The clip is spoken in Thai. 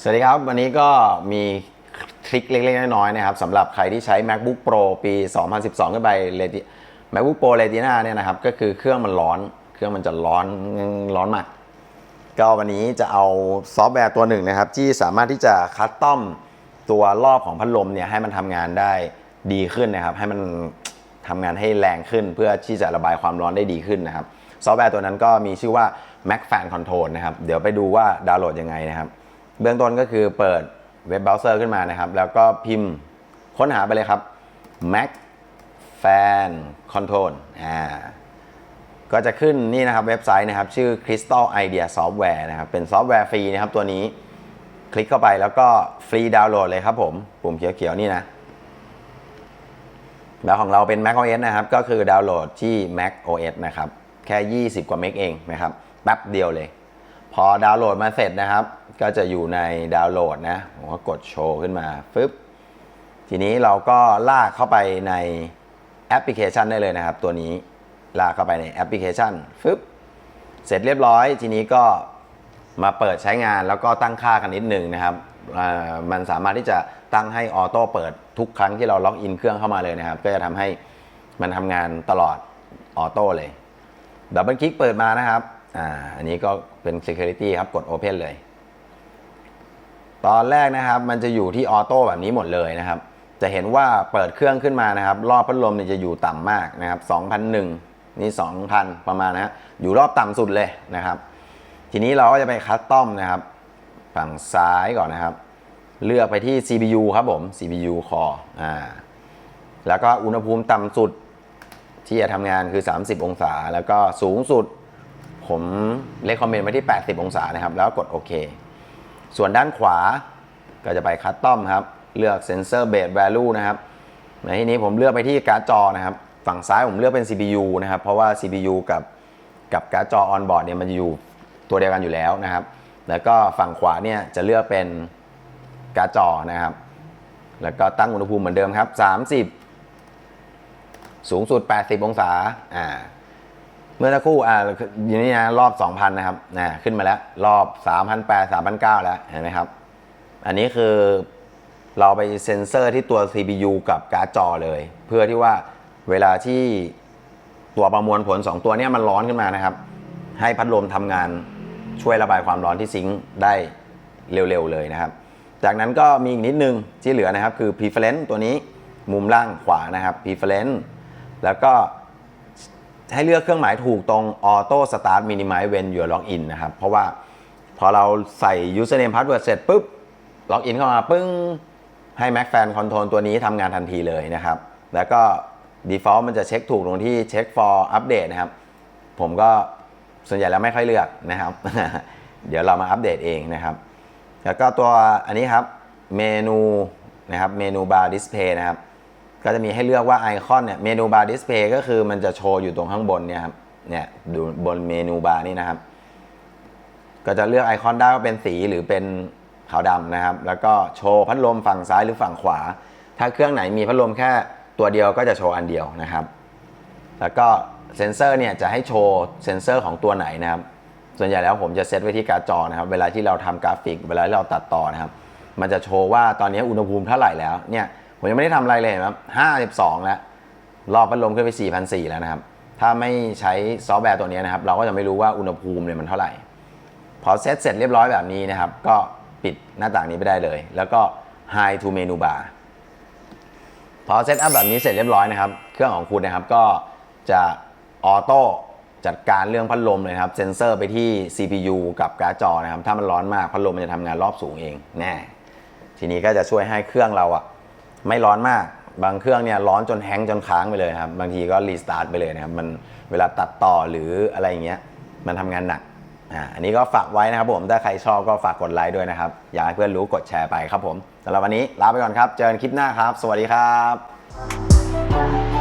สวัสดีครับ วันนี้ก็มีทริคเล็ก ๆ น้อยๆนะครับสำหรับใครที่ใช้ MacBook Pro ปี 2012 ขึ้นไป MacBook Pro Retina เนี่ยนะครับ ก็คือเครื่องมันร้อน เครื่องมันจะร้อนร้อนมากก็วันนี้จะเอาซอฟต์แวร์ตัวหนึ่งนะครับ ที่สามารถที่จะคัสตอมตัวรอบของพัดลมเนี่ยให้มันทำงานได้ดีขึ้นนะครับ ให้มันทำงานให้แรงขึ้นเพื่อที่จะระบายความร้อนได้ดีขึ้นนะครับ ซอฟต์แวร์ตัวนั้นก็มีชื่อว่า Mac Fan Control นะครับ เดี๋ยวไปดูว่าดาวน์โหลดยังไงนะครับ เบื้องต้นก็คือเปิดเว็บเบราว์เซอร์ขึ้นมานะครับ แล้วก็พิมพ์ค้นหาไปเลยครับ Mac Fan Control อ่าก็จะขึ้นนี่นะครับเว็บไซต์นะครับ ชื่อ Crystal Idea Software นะครับ เป็นซอฟต์แวร์ฟรีนะครับตัวนี้คลิกเข้าไปแล้วก็ฟรีดาวน์โหลดเลยครับผมปุ่มเขียวๆนี่นะ แล้วของเราเป็น Mac OS นะครับ ก็คือดาวน์โหลดที่ Mac OS นะครับ แค่ 20 กว่าเมกเองนะครับ แป๊บเดียวเลย พอดาวน์โหลดมาเสร็จนะครับ ก็จะอยู่ในดาวน์โหลดนะผมก็กดโชว์ขึ้นมาฟึบทีนี้เราก็ลากเข้าไปในแอปพลิเคชันได้เลยนะครับ ตัวนี้ลากเข้าไปในแอปพลิเคชันฟึบเสร็จเรียบร้อย ทีนี้ก็มาเปิดใช้งานแล้วก็ตั้งค่ากันนิดนึงนะครับมันสามารถที่จะตั้งให้ออโต้เปิดทุกครั้งที่เราล็อกอินเครื่องเข้ามาเลยนะครับ ก็จะทำให้มันทำงานตลอดออโต้เลยดับเบิลคลิกเปิดมานะครับ อ่าอันนี้ก็เป็น Security ครับกด Open เลย ตอนแรกนะครับ มันจะอยู่ที่ออโต้แบบนี้หมดเลยนะครับ จะเห็นว่าเปิดเครื่องขึ้นมานะครับ รอบพัดลมเนี่ยจะอยู่ต่ำมากนะครับ2,001นี่ 2,000 ประมาณนะฮะอยู่รอบต่ำสุดเลยนะครับ ทีนี้เราก็จะไปคัสตอมนะครับ ฝั่งซ้ายก่อนนะครับ เลือกไปที่ CPU ครับผม CPU core อ่าแล้วก็อุณหภูมิต่ำสุดที่จะทำงานคือ 30 องศา แล้วก็สูงสุด ผมเลคคอมเมนต์ไว้ที่ 80 องศานะครับ แล้วกดโอเค ส่วนด้านขวาก็จะไปคัสตอมครับ เลือก Sensor Base Value นะครับ ในที่นี้ผมเลือกไปที่การ์ดจอนะครับ ฝั่งซ้ายผมเลือกเป็น CPU นะครับ เพราะว่า CPU กับกับการ์ดจอ on board เนี่ยมันจะอยู่ตัวเดียวกันอยู่แล้วนะครับ แล้วก็ฝั่งขวาเนี่ยจะเลือกเป็นการ์ดจอนะครับ แล้วก็ตั้งอุณหภูมิเหมือนเดิมครับ 30 สูงสุด 80 องศา อ่า เมื่อสักครู่อ่าอยู่นี่นะรอบ 2,000 นะครับนะขึ้นมาแล้ว รอบ 3,800 3,900 แล้ว เห็นไหมครับ อันนี้คือเราไปเซ็นเซอร์ที่ตัว CPU กับการ์ดจอเลย เพื่อที่ว่าเวลาที่ตัวประมวลผล 2 ตัวนี้มันร้อนขึ้นมานะครับ ให้พัดลมทำงานช่วยระบายความร้อนที่ซิงค์ได้เร็วๆเลยนะครับ จากนั้นก็มีอีกนิดนึงที่เหลือนะครับ คือ preference ตัวนี้มุมล่างขวานะครับ preference แล้วก็ ให้เลือกเครื่องหมายถูกตรง Auto Start Minimize When You're Log In นะครับ เพราะว่าพอเราใส่ Username Password เสร็จปุ๊บล็อกอินเข้ามาปึ้งให้ Mac Fan Control ตัวนี้ทำงานทันทีเลยนะครับ แล้วก็ Default มันจะเช็คถูกตรงที่ Check for Update นะครับ ผมก็ส่วนใหญ่แล้วไม่ค่อยเลือกนะครับ เดี๋ยวเรามาอัปเดตเองนะครับ แล้วก็ตัวอันนี้ครับเมนูนะครับเมนูบาร์ดิสเพย์นะครับ ก็จะมีให้เลือกว่าไอคอนเนี่ยเมนูบาร์ดิสเพย์ก็คือมันจะโชว์อยู่ตรงข้างบนเนี่ยครับเนี่ยดูบนเมนูบาร์นี่นะครับ ก็จะเลือกไอคอนได้ว่าเป็นสีหรือเป็นขาวดำนะครับ แล้วก็โชว์พัดลมฝั่งซ้ายหรือฝั่งขวา ถ้าเครื่องไหนมีพัดลมแค่ตัวเดียวก็จะโชว์อันเดียวนะครับ แล้วก็เซนเซอร์เนี่ยจะให้โชว์เซนเซอร์ของตัวไหนนะครับ ส่วนใหญ่แล้วผมจะเซตไว้ที่การ์ดจอนะครับ เวลาที่เราทำกราฟิก เวลาเราตัดต่อนะครับ มันจะโชว์ว่าตอนนี้อุณหภูมิเท่าไหร่แล้วเนี่ย ผมยังไม่ได้ทำอะไรเลยครับ52แล้ว รอบพัดลมขึ้นไป4,400แล้วนะครับ ถ้าไม่ใช้ซอฟต์แวร์ตัวนี้นะครับ เราก็จะไม่รู้ว่าอุณหภูมิเนี่ยมันเท่าไหร่ พอเซตเสร็จเรียบร้อยแบบนี้นะครับ ก็ปิดหน้าต่างนี้ไปได้เลย แล้วก็ High to Menu Bar พอเซตอัพแบบนี้เสร็จเรียบร้อยนะครับ เครื่องของคุณนะครับก็จะออโต้จัดการเรื่องพัดลมเลยครับ เซ็นเซอร์ไปที่ CPU กับการ์ดจอนะครับ ถ้ามันร้อนมากพัดลมมันจะทำงานรอบสูงเองแน่ทีนี้ก็จะช่วยให้เครื่องเราอะ ไม่ร้อนมาก บางเครื่องเนี่ยร้อนจนแฮงจนค้างไปเลยครับ บางทีก็รีสตาร์ทไปเลยนะครับ มันเวลาตัดต่อหรืออะไรอย่างเงี้ย มันทำงานหนัก อ่า อันนี้ก็ฝากไว้นะครับผม ถ้าใครชอบก็ฝากกดไลค์ด้วยนะครับ อยากให้เพื่อนรู้กดแชร์ไปครับผมสำหรับวันนี้ลาไปก่อนครับ เจอกันคลิปหน้าครับ สวัสดีครับ